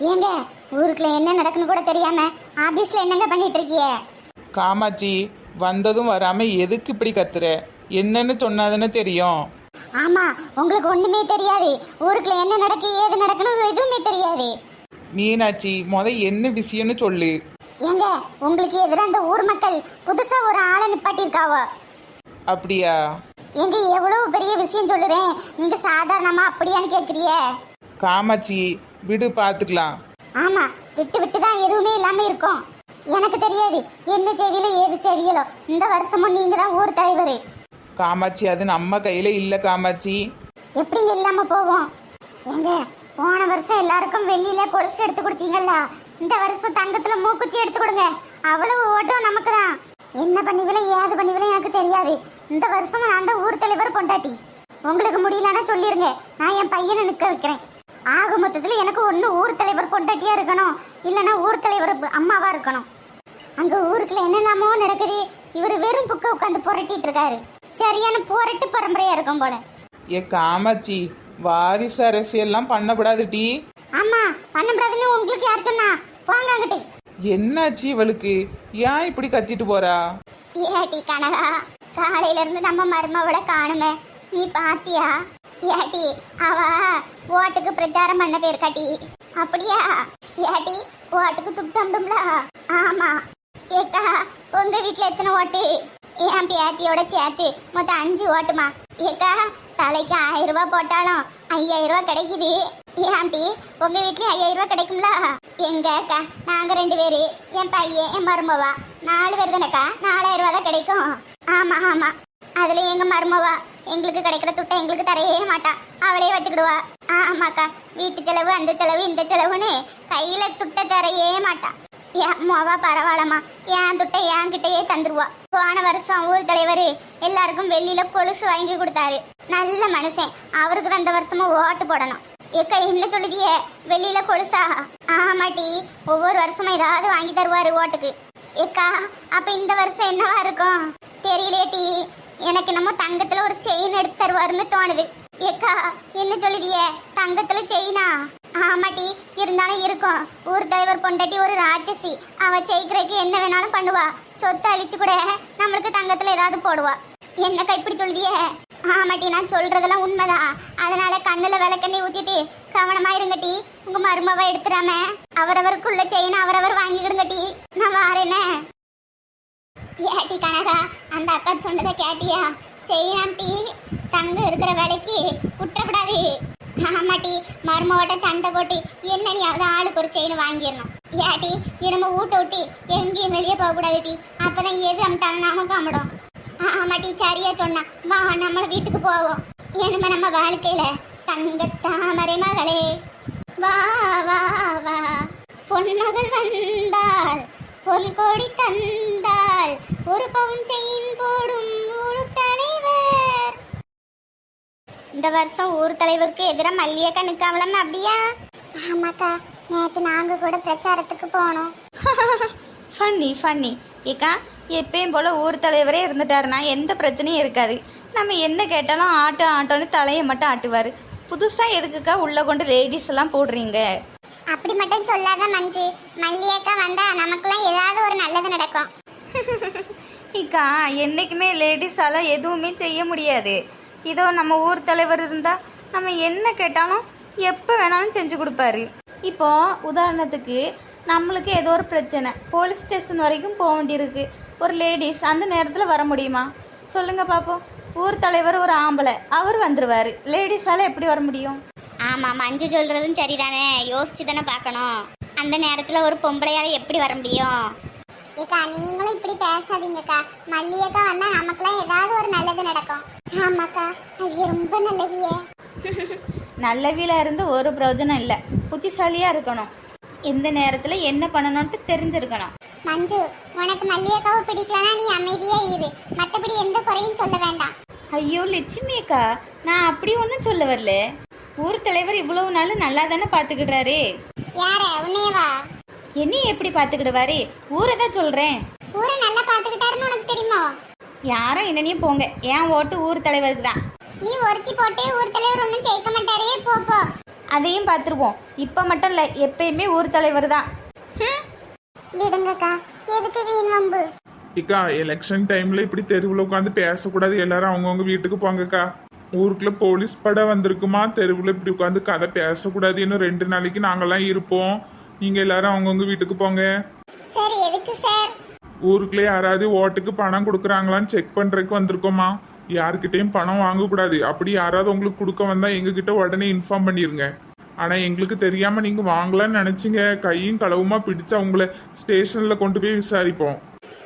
ஏங்க ஊருக்குள்ள என்ன நடக்குன்னு கூட தெரியாம ஆபீஸ்ல என்னங்க பண்ணிட்டு இருக்கிய? காமாட்சி வந்ததும் வராம எதுக்கு இப்படி கத்துற? என்னன்னு சொன்னாதானே தெரியும். ஆமா உங்களுக்கு ஒண்ணுமே தெரியாது. ஊருக்குள்ள என்ன நடக்கு ஏது நடக்கணும் எதுவுமே தெரியாது. மீனாட்சி முத என்ன விஷயம்னு சொல்லு. ஏங்க உங்களுக்கு எதிராக அந்த ஊர் மக்கள் புதுசா ஒரு ஆளை நிப்பாட்டியிருக்காவோ? அப்படியா? ஏங்க எவ்வளவு பெரிய விஷயம் சொல்லுறேன். நீங்க சாதாரணமா அப்படியான்னு கேக்குறிய காமாட்சி விடு பார்த்துக்கலாம் ஆமா விட்டு விட்டு தான் எதுவுமே இல்லாம இருக்கும். எனக்கு தெரியாது என்ன செவியலோ ஏது செவியலோ. இந்த வருஷமும் நீங்க தான் ஊர் தலைவர். காமாட்சி அது நம்ம கையில இல்ல காமாட்சி. எப்படிங்க இல்லாம போவோம்? ஏங்க போன வருஷம் எல்லாருக்கும் வெள்ளியில கொலுசு எடுத்து கொடுத்தீங்கல்ல. இந்த வருஷம் தங்கத்துல மூக்குத்தி எடுத்து கொடுங்க. அவ்வளவு ஓட்டம் நமக்கு தான். என்ன பண்ணுவீங்களோ ஏது பண்ணுவீங்களோ எனக்கு தெரியாது. இந்த வருஷம் நான் தான் ஊர் தலைவர் பொண்டாட்டி. உங்களுக்கு முடியலன்னா சொல்லிருங்க. நான் என் பையனை நிற்க வைக்கிறேன். ஆக மொத்தத்தில் எனக்கு ஒன்று ஊர் தலைவர் பொண்டாட்டியா இருக்கணும். இல்லைன்னா ஊர் தலைவர் அம்மாவா இருக்கணும். அங்க ஊருக்குள்ள என்னெல்லாமோ நடக்குது. இவர் வெறும் புக்க உட்காந்து புரட்டிட்டு இருக்காரு. சரியான போரட்டு பரம்பரையா இருக்கும் போல. ஏ காமாட்சி வாரிசு அரசியல்லாம் பண்ணக்கூடாது டி. ஆமா பண்ணக்கூடாதுன்னு உங்களுக்கு யார் சொன்னா? போங்க அங்கிட்டு. என்னாச்சு இவளுக்கு? ஏன் இப்படி கத்திட்டு போறா? ஏட்டி கனகா காலையில இருந்து நம்ம மருமவளை காணுமே. நீ பாத்தியா? ஏட்டி அவ ஓட்டுக்கு பிரச்சாரம் பண்ண போயிருக்காட்டி அப்படியா? ஏட்டி ஓட்டுக்கு துட்டம்டும்ல ஆமா. ஏக்கா உங்க வீட்டுல எத்தனை ஓட்டு? என் பேத்தியோட சேர்த்து மொத்தம் அஞ்சு ஓட்டுமா? ஏக்கா தலைக்கு ஆயிரம் ரூபாய் போட்டாலும் ஐயாயிரம் ரூபாய் கிடைக்குது. ஏன்டி உங்க வீட்லயே ஐயாயிரம் ரூபாய் கிடைக்கும்ல? எங்க அக்கா நாங்க ரெண்டு பேரு என் பையன் என் மருமவா. நாலு பேர் தானேக்கா? நாலாயிரம் ரூபாய் தான் கிடைக்கும். ஆமா ஆமா. அதுல எங்க மருமவா? எங்களுக்கு கிடைக்கிற துட்டை எங்களுக்கு தரையே மாட்டா. அவளே வச்சுக்கிடுவா. ஆமாக்கா வீட்டு செலவு அந்த செலவு இந்த செலவுன்னு கையில துட்டை தரையே மாட்டா. அம்மாவா மோவா பரவாயில்லம்மா. என் துட்டை என்கிட்டயே தந்துருவா. போன வருஷம் ஊர் தலைவர் எல்லாருக்கும் வெளியில கொலுசு வாங்கி கொடுத்தாரு. நல்ல மனுஷன். அவருக்கு தான் இந்த வருஷமும் ஓட்டு போடணும். ஏக்கா என்ன சொல்லுதிய? வெளியில கொலுசா? ஆமாட்டி ஒவ்வொரு வருஷமும் ஏதாவது வாங்கி தருவாரு ஓட்டுக்கு. ஏக்கா அப்ப இந்த வருஷம் என்னவா இருக்கும்? தெரியலேட்டி எனக்கு நம்ம தங்கத்துல ஒரு செயின் எடுத்து தருவாருன்னு தோணுது. ஏக்கா என்ன சொல்லுதியே? தங்கத்துல செயினா ஆமாட்டி இருந்தாலும் இருக்கும். ஊர் தலைவர் பொண்டாட்டி ஒரு ராட்சசி. அவ செய்கிறக்கு என்ன வேணாலும் பண்ணுவா. சொத்தை அழிச்சு கூட நம்மளுக்கு தங்கத்துல ஏதாவது போடுவா. என்னக்கா இப்படி சொல்லுதிய? ஆமாட்டி நான் சொல்றதெல்லாம் உண்மைதான். அதனால கண்ணுல விளக்கண்ணி ஊத்திட்டு கவனமா இருங்கட்டி. உங்க மருமவ எடுத்துடாம அவரவருக்குள்ள செயின் அவரவர் வாங்கிக்கிடுங்கட்டி. நான் வாரேனே. ஏட்டி கனகா அந்த அக்கா சொன்னதை கேட்டியா? செய்யாம்டி தங்க இருக்கிற வேலைக்கு விட்டுறக்கூடாது ஆமாட்டி மருமவட்ட சண்டை போட்டு என்ன நீ அதான் ஆளுக்கு ஒரு செயின் வாங்கிடணும். ஏட்டி இனிமே ஊட்ட விட்டு எங்கேயும் வெளியே போகக்கூடாது டி அப்பதான் எது அமிட்டாலும் நமக்கு அமிடும். ஆமாட்டி சரியா சொன்னா வா நம்ம வீட்டுக்கு போவோம். இனிமே நம்ம வாழ்க்கையில தங்க தாமரை மகளே. வா வா வா. பொன்னகள் வந்தாள் பொல் கோடி தந்தாள் ஒரு பவுன் செயின் போடும் ஒரு தலைவர். இந்த வருஷம் ஊர் தலைவருக்கு எதிராக மல்லியக்கா நிற்காமலாம் அப்படியா? ஆமாக்கா நேற்று நாங்கள் கூட பிரச்சாரத்துக்கு போனோம். ஃபன்னி ஃபன்னி ஏக்கா எப்பயும் போல் ஊர் தலைவரே இருந்துட்டாருன்னா எந்த பிரச்சனையும் இருக்காது. நம்ம என்ன கேட்டாலும் ஆட்டு ஆட்டோன்னு தலையை மட்டும் ஆட்டுவார். புதுசாக எதுக்குக்கா உள்ளே கொண்டு லேடிஸ் எல்லாம் போடுறீங்க? அப்படி மட்டும் சொல்லாத மஞ்சு. மல்லியக்கா வந்தா நமக்கெல்லாம் ஏதாவது ஒரு நல்லது நடக்கும். இக்கா என்றைக்குமே லேடிஸால் எதுவுமே செய்ய முடியாது. இதோ நம்ம ஊர் தலைவர் இருந்தால் நம்ம என்ன கேட்டாலும் எப்போ வேணாலும் செஞ்சு கொடுப்பாரு. இப்போ உதாரணத்துக்கு நம்மளுக்கு ஏதோ ஒரு பிரச்சனை. போலீஸ் ஸ்டேஷன் வரைக்கும் போக வேண்டியிருக்கு. ஒரு லேடிஸ் அந்த நேரத்தில் வர முடியுமா? சொல்லுங்கள் பார்ப்போம் ஊர் தலைவர் ஒரு ஆம்பளை. அவர் வந்துடுவார் லேடிஸால் எப்படி வர முடியும்? ஆமாம் மஞ்சு சொல்கிறதும் சரிதானே. யோசிச்சு தானே பார்க்கணும். அந்த நேரத்தில் ஒரு பொம்பளையால் எப்படி வர முடியும்? ஏக்கா நீங்களும் இப்படி பேசாதீங்கக்கா. மல்லியக்கா வந்தா நமக்குலாம் ஏதாவது ஒரு நல்லது நடக்கும். ஆமாக்கா அது ரொம்ப நல்லவியே. நல்லவில இருந்து ஒரு பிரயோஜனம் இல்லை. புத்திசாலியாக இருக்கணும். எந்த நேரத்தில் என்ன பண்ணணும்ட்டு தெரிஞ்சிருக்கணும். மஞ்சு உனக்கு மல்லியக்காவை பிடிக்கலனா நீ அமைதியா இரு. மத்தபடி எந்த குறையும் சொல்ல வேண்டாம். ஐயோ லட்சுமி அக்கா நான் அப்படி ஒன்றும் சொல்ல வரல. ஊர் தலைவர் இவ்வளவு நாள் நல்லா தானே பார்த்துக்கிடுறாரு யார உன்னையவா? என்னை எப்படி பார்த்துக்கிடுவாரு? ஊரை தான் சொல்கிறேன் ஊரை நல்லா பாத்துக்கிட்டாருன்னு உனக்கு தெரியுமோ? யாரும் என்னனையும் போங்க. என் ஓட்டு ஊர் தலைவருக்கு தான். நீ ஒருத்தி போட்டு ஊர் தலைவர் ஒன்றும் ஜெயிக்க மாட்டாரே போ போ. அதையும் பார்த்துருவோம். இப்போ மட்டும் இல்லை எப்பயுமே ஊர் தலைவர் தான். விடுங்கக்கா. எதுக்கு வீண் வம்பு? இக்கா எலெக்ஷன் டைம்ல இப்படி தெருவில் உட்காந்து பேசக்கூடாது. எல்லாரும் அவங்கவுங்க வீட்டுக்கு போங்கக்கா. ஊருக்குள்ள போலீஸ் படை வந்திருக்குமா? தெருவில் இப்படி உட்காந்து கதை பேசக்கூடாது. இன்னும் ரெண்டு நாளைக்கு நாங்கெல்லாம் இருப்போம். நீங்க எல்லாரும் அவங்கவுங்க வீட்டுக்கு போங்க. சரி எதுக்கு சார்? ஊருக்குள்ளே யாராவது ஓட்டுக்கு பணம் கொடுக்குறாங்களான்னு செக் பண்றதுக்கு வந்திருக்கோமா? யாருக்கிட்டையும் பணம் வாங்கக்கூடாது. அப்படி யாராவது உங்களுக்கு கொடுக்க வந்தா எங்ககிட்ட உடனே இன்ஃபார்ம் பண்ணிருங்க. ஆனா எங்களுக்கு தெரியாம நீங்க வாங்கலாம்னு நினைச்சீங்க. கையும் களவுமா பிடிச்சு அவங்கள ஸ்டேஷன்ல கொண்டு போய் விசாரிப்போம்.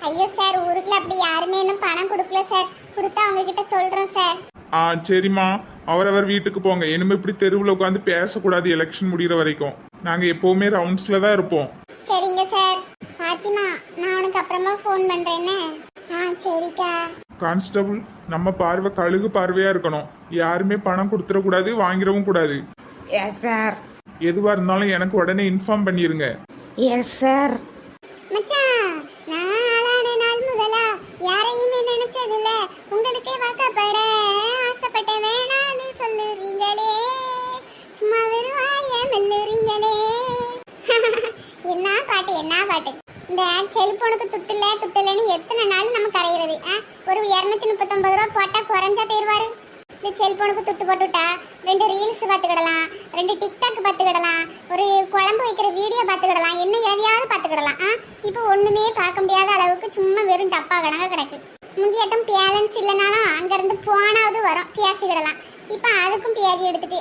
ஐயோ சார் ஊருக்குள்ள அப்படி யாருமே இன்னும் பணம் கொடுக்கல சார். கொடுத்தா அவங்க கிட்ட சொல்றேன் சார். ஆ சரிம்மா. அவரவர் வீட்டுக்கு போங்க. இனிமே இப்படி தெருவில் உட்காந்து பேசக்கூடாது எலெக்ஷன் முடிகிற வரைக்கும். நாங்க எப்பவுமே ரவுண்ட்ஸ்ல தான் இருப்போம். சரிங்க சார். பாத்திமா நான் உனக்கு அப்புறமா ஃபோன் பண்றேன்னு ஆ சரிக்கா. கான்ஸ்டபிள் நம்ம பார்வை கழுகு பார்வையா இருக்கணும். யாருமே பணம் கொடுத்துடக்கூடாது வாங்கிடவும் கூடாது. எஸ் சார் எதுவா இருந்தாலும் எனக்கு உடனே இன்ஃபார்ம் பண்ணிருங்க. எஸ் சார் இந்த செல்போனுக்கு துட்டுல எத்தனை நாள் நம்ம கரையிறது ஒரு இரநூத்தி முப்பத்தொன்பது ரூபா போட்டா குறைஞ்சா போயிருவாரு. இந்த செல்போனுக்கு துட்டு போட்டுவிட்டா ரெண்டு ரீல்ஸ் பார்த்துக்கிடலாம் ரெண்டு டிக்டாக் பார்த்துக்கிடலாம் ஒரு குழம்பு வைக்கிற வீடியோ பார்த்துக்கிடலாம் என்ன எதையாவது பார்த்துக்கிடலாம் ஆ? இப்போ ஒன்றுமே பார்க்க முடியாத அளவுக்கு சும்மா வெறும் டப்பா கணக்க கிடக்கு. முந்தியாட்டம் பேலன்ஸ் இல்லைனாலும் அங்கேருந்து போனாவது வரும் பேசிக்கிடலாம். இப்போ அதுக்கும் பேதி எடுத்துட்டு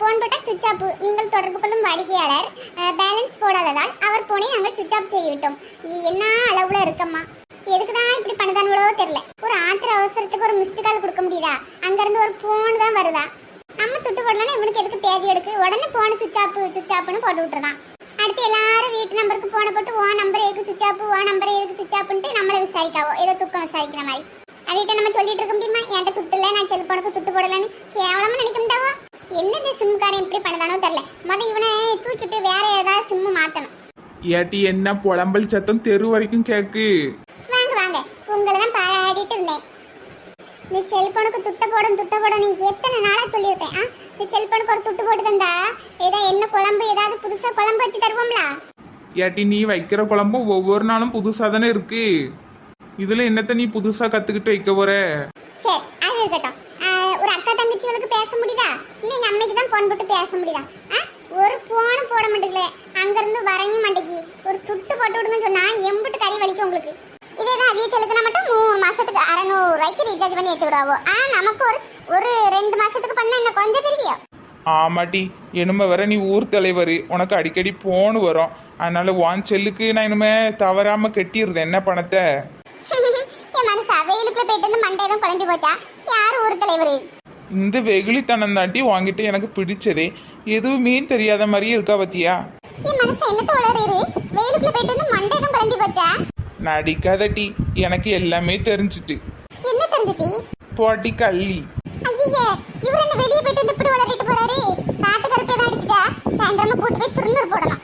போன் போட்டால் சுவிட்ச் ஆப் நீங்கள் தொடர்பு கொள்ளும் வாடிக்கையாளர் பேலன்ஸ் போடாததால் அவர் போனை நாங்கள் சுவிட்ச் ஆஃப் செய்துவிட்டோம். என்ன அளவுல இருக்கம்மா? எதுக்கு தான் இப்படி பண்ணுதானுங்களோ தெரியல. ஒரு ஆத்திர அவசரத்துக்கு ஒரு மிஸ்டு கால் கொடுக்க முடியுதா? அங்கேருந்து ஒரு ஃபோன் தான் வருதா? நம்ம துட்டு போடலன்னா இவனுக்கு எதுக்கு பேதி எடுக்கு? உடனே போன சுவிட்ச் ஆஃப் சுவிட்ச் ஆஃப்னு போட்டு விட்டுறான் அடுத்து எல்லாரும் வீட்டு நம்பருக்கு போன போட்டு ஓ நம்பர் எதுக்கு சுவிட்ச் ஆப் ஓ நம்பர் எதுக்கு சுவிட்ச் ஆஃப்ன்ட்டு நம்மளை விசாரிக்காவோ? ஏதோ துக்கம் விசாரிக்கிற மாதிரி. அதைகிட்ட நம்ம சொல்லிட்டு இருக்க முடியுமா? என்கிட்ட துட்டு இல்லை நான் செல்போனுக்கு துட்டு போடலன்னு. கேவலமாக நினைக்க முடியாவோ என்னது சிம்காரன் இப்படி பண்ணதானோ தெரியல. முத இவனை தூக்கிட்டு வேற ஏதாவது சிம்மு மாத்தணும். ஏட்டி என்ன புலம்பல் சத்தம்? தெரு வரைக்கும் கேக்கு. வாங்க வாங்க. உங்களை தான் பாராட்டிட்டு இருந்தேன். நீ செல்போனுக்கு துட்ட போடும் துட்ட போடும். நீ எத்தனை நாளா சொல்லியிருப்பேன் ஆ? நீ செல்போனுக்கு ஒரு துட்டு போட்டு தந்தா ஏதா என்ன குழம்பு ஏதாவது புதுசா குழம்பு வச்சு தருவோம்ல? ஏட்டி நீ வைக்கிற குழம்பும் ஒவ்வொரு நாளும் புதுசாக தானே இருக்கு. இதுல என்னத்த நீ புதுசா கத்துக்கிட்டு வைக்க போற சரி அது இருக்கட்டும் ஆ, ஒரு அக்கா தங்கச்சிகளுக்கு பேச முடியுதா இல்ல எங்க அம்மைக்கு தான் போன் போட்டு பேச முடியுதா? ஆ? ஒரு போன் போட மாட்டேங்கல அங்கிருந்து வரையும் மாட்டேங்கி. ஒரு துட்டு போட்டு விடுங்கன்னு சொன்னா எம்பிட்டு கறி வலிக்கும் உங்களுக்கு. இதே தான் அவிய செலுத்தினா மட்டும் மூணு மாசத்துக்கு அறநூறு ரூபாய்க்கு ரீசார்ஜ் பண்ணி வச்சு விடாவோ ஆ நமக்கு ஒரு ஒரு ரெண்டு மாசத்துக்கு பண்ண என்ன கொஞ்சம் பெருவியோ ஆமாட்டி இனிமே வர நீ ஊர் தலைவர். உனக்கு அடிக்கடி போன் வரும். அதனால வான் செல்லுக்கு நான் இனிமே தவறாம கட்டிடுறேன் என்ன பணத்தை? என் மனசா வெயிலுக்குள்ள போயிட்டு வந்து மண்டை எதுவும் குழம்பி போச்சா? யார் ஊர் தலைவர்? இந்த வெகுளித்தனம் தாண்டி வாங்கிட்டு எனக்கு பிடிச்சதே. எதுவுமே தெரியாத மாதிரியே இருக்கா பத்தியா? போச்சா? நடிக்காதட்டி எனக்கு எல்லாமே தெரிஞ்சிட்டு. என்ன தெரிஞ்சுச்சு? போட்டி கள்ளி. ஐயே இவர் என்ன வெளியே போயிட்டு வந்து இப்படி வளரிட்டு போறாரு? காட்டு கருப்பே தான் அடிச்சுட்டா சாயந்தரமா கூட்டு போய் திருநூறு போடணும்.